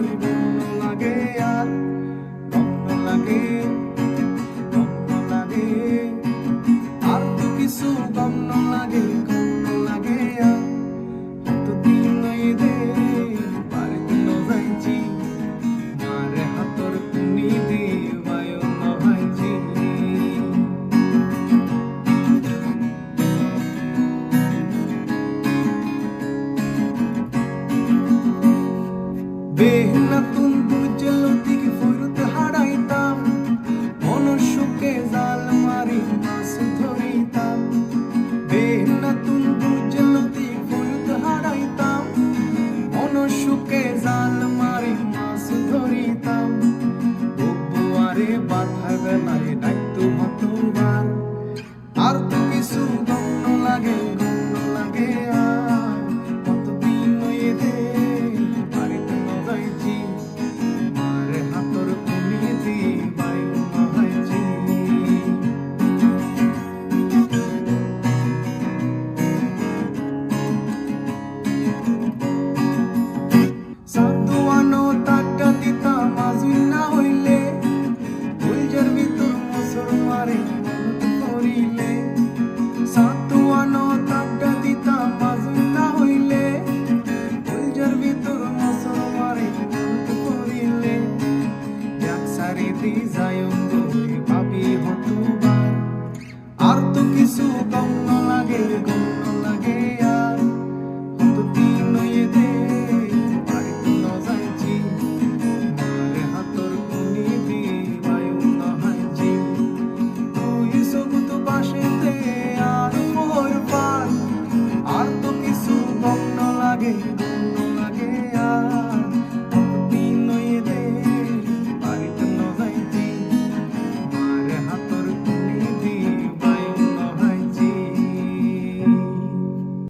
you. বেহনা তুম বুঝে লতিক ফুরুত হারাইতাম। মন সুখে জাল মারি, মাছ ধরিতাম। বেহনা তুম বুঝে লতিক ফুরুত হারাইতাম। মন সুখে জাল মারি, মাছ ধরিতাম। বুবুয়ারে বাধা বেলায় ডাকতো মতো আর তো কিছু লাগে desire